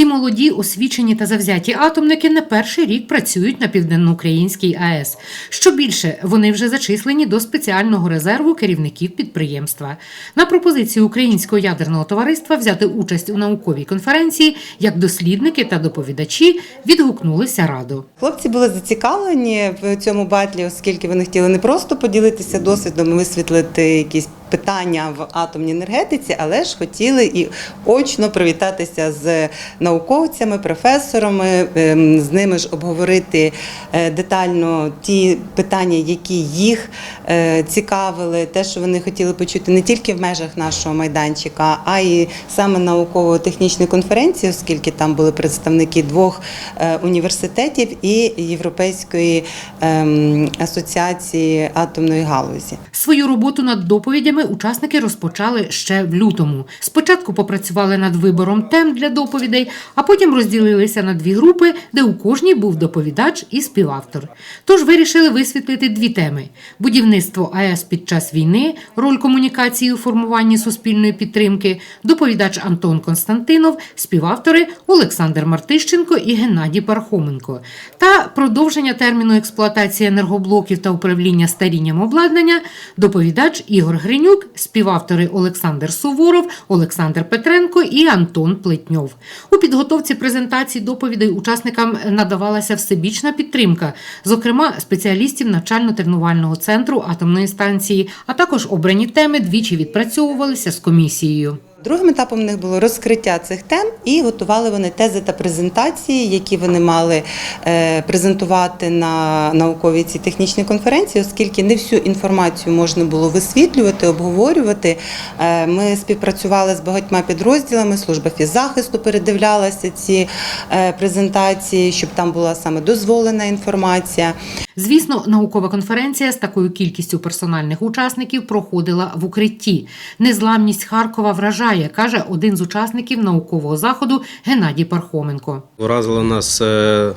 Ці молоді, освічені та завзяті атомники не перший рік працюють на південноукраїнській АЕС. Що більше, вони вже зачислені до спеціального резерву керівників підприємства. На пропозицію Українського ядерного товариства взяти участь у науковій конференції як дослідники та доповідачі відгукнулися радо. Хлопці були зацікавлені в цьому батлі, оскільки вони хотіли не просто поділитися досвідом, висвітлити якісь питання в атомній енергетиці, але ж хотіли і очно привітатися з науковцями, професорами, ем, з ними ж обговорити е, детально ті питання, які їх е, цікавили, те, що вони хотіли почути не тільки в межах нашого майданчика, а й саме науково-технічної конференції, оскільки там були представники двох е, університетів і Європейської ем, асоціації атомної галузі. Свою роботу над доповідями учасники розпочали ще в лютому. Спочатку попрацювали над вибором тем для доповідей, а потім розділилися на дві групи, де у кожній був доповідач і співавтор. Тож вирішили висвітлити дві теми: будівництво АЕС під час війни, роль комунікації у формуванні суспільної підтримки, доповідач Антон Константинов, співавтори Олександр Мартищенко і Геннадій Пархоменко, та продовження терміну експлуатації енергоблоків та управління старінням обладнання, доповідач Ігор Гринюк, співавтори Олександр Суворов, Олександр Петренко і Антон Плетньов. У підготовці презентації доповідей учасникам надавалася всебічна підтримка, зокрема спеціалістів навчально-тренувального центру атомної станції, а також обрані теми двічі відпрацьовувалися з комісією. Другим етапом у них було розкриття цих тем і готували вони тези та презентації, які вони мали е, презентувати на науковій цій технічній конференції, оскільки не всю інформацію можна було висвітлювати, обговорювати. Е, Ми співпрацювали з багатьма підрозділами, служба фіззахисту передивлялася ці е, презентації, щоб там була саме дозволена інформація. Звісно, наукова конференція з такою кількістю персональних учасників проходила в укритті. Незламність Харкова вражає, каже один з учасників наукового заходу Геннадій Пархоменко. Уразило нас е,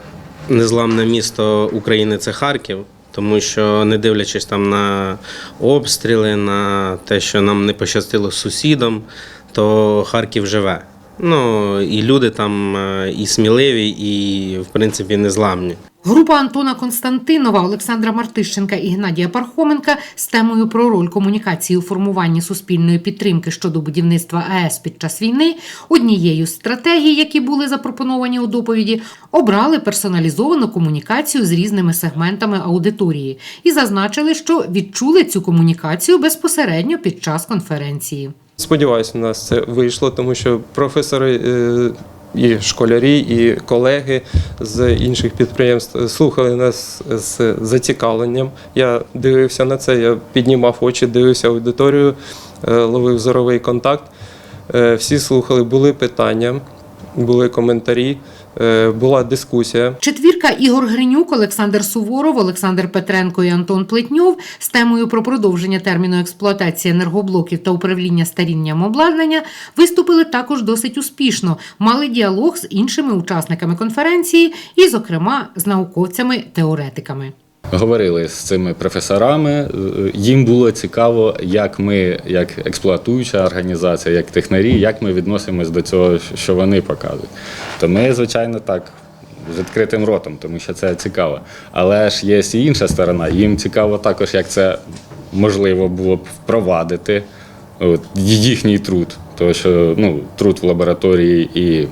незламне місто України це Харків, тому що не дивлячись там на обстріли, на те, що нам не пощастило з сусідом, то Харків живе. Ну і люди там е, і сміливі, і в принципі незламні. Група Антона Константинова, Олександра Мартищенка і Геннадія Пархоменка з темою про роль комунікації у формуванні суспільної підтримки щодо будівництва АЕС під час війни однією з стратегій, які були запропоновані у доповіді, обрали персоналізовану комунікацію з різними сегментами аудиторії і зазначили, що відчули цю комунікацію безпосередньо під час конференції. Сподіваюся, у нас це вийшло, тому що професори е, і школярі, і колеги з інших підприємств слухали нас з зацікавленням. Я дивився на це, я піднімав очі, дивився аудиторію, е, ловив зоровий контакт. Е, Всі слухали, були питання, були коментарі, була дискусія. Четвірка Ігор Гринюк, Олександр Суворов, Олександр Петренко і Антон Плетньов з темою про продовження терміну експлуатації енергоблоків та управління старінням обладнання виступили також досить успішно, мали діалог з іншими учасниками конференції і, зокрема, з науковцями-теоретиками. Говорили з цими професорами. е, Їм було цікаво, як ми, як експлуатуюча організація, як технарі, як ми відносимось до цього, що вони показують. То ми, звичайно, так. З відкритим ротом, тому що це цікаво. Але ж є і інша сторона. Їм цікаво також, як це можливо було б впровадити от, їхній труд. Тому що ну, труд в лабораторії і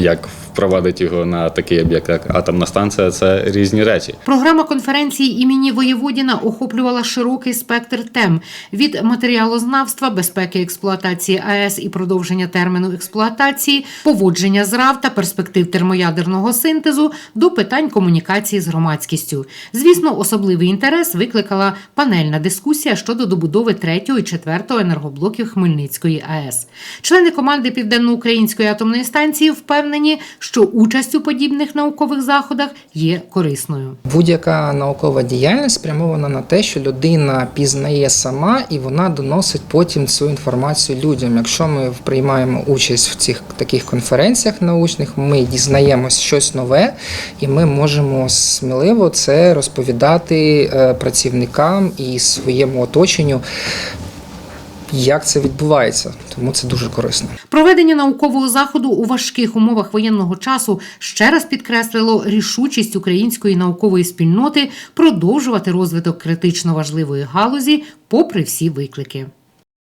як впровадити його на такий об'єкт, як атомна станція, це різні речі. Програма конференції імені Воєводіна охоплювала широкий спектр тем від матеріалознавства, безпеки експлуатації АЕС і продовження терміну експлуатації, поводження з РАВ та перспектив термоядерного синтезу до питань комунікації з громадськістю. Звісно, особливий інтерес викликала панельна дискусія щодо добудови третього і четвертого енергоблоків Хмельницької АЕС. Члени команди Південноукраїнської атомної станції впевнені, що участь у подібних наукових заходах є корисною. Будь-яка наукова діяльність спрямована на те, що людина пізнає сама і вона доносить потім цю інформацію людям. Якщо ми приймаємо участь в цих таких конференціях научних, ми дізнаємось щось нове, і ми можемо сміливо це розповідати е, працівникам і своєму оточенню. Як це відбувається. Тому це дуже корисно. Проведення наукового заходу у важких умовах воєнного часу ще раз підкреслило рішучість української наукової спільноти продовжувати розвиток критично важливої галузі попри всі виклики.